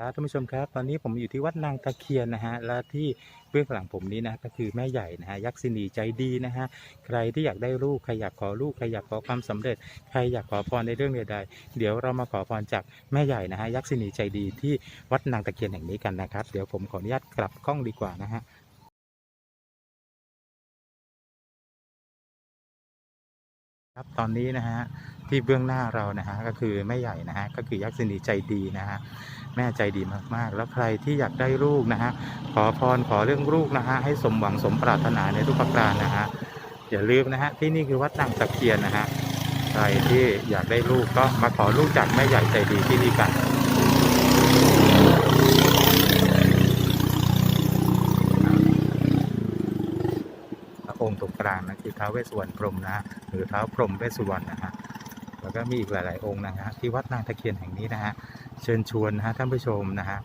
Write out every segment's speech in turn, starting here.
ครับท่านผู้ชมครับ ตอนนี้ผมอยู่ที่วัดนางตะเคียนนะฮะและที่เบื้องหลังผมนี้นะก็คือแม่ใหญ่นะฮะยักษินีใจดีนะฮะใครที่อยากได้ลูกใครอยากขอลูกใครอยากขอความสำเร็จ ใครอยากขอพรในเรื่องใดๆเดี๋ยวเรามาขอพรจากแม่ใหญ่นะฮะยักษินีใจดีที่วัดนางตะเคียนแห่งนี้กันนะครับ เดี๋ยวผมขออนุญาตกลับกล้องดีกว่านะฮะครับตอนนี้นะฮะ ที่เบื้องหน้าเรานะฮะก็คือแม่ใหญ่นะฮะก็คือยักษินีใจดีนะฮะแม่ใจดีมากๆ แล้วใครที่อยากได้ลูกนะฮะขอพรขอเรื่องลูกนะฮะให้สมหวังสมปรารถนาในทุกประการนะฮะอย่าลืมนะฮะที่นี่คือวัดนางตะเคียนนะฮะใครที่อยากได้ลูกก็มาขอลูกจากแม่ใหญ่ใจดีที่นี่กันพระองค์ตรงกลางนะคือท้าวเวสสุวรรณพรมนะฮะหรือท้าวพรมเวสสุวรรณนะฮะ แล้วก็มีอีกหลาย ๆ องค์นะฮะที่วัดนางตะเคียนแห่งนี้นะฮะเชิญชวนนะฮะท่านผู้ชมนะฮะ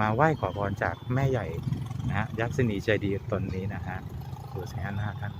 มาไหว้ขอพรจากแม่ใหญ่นะฮะยักษินีใจดีตนนี้นะฮะดูสิฮะหน้าท่าน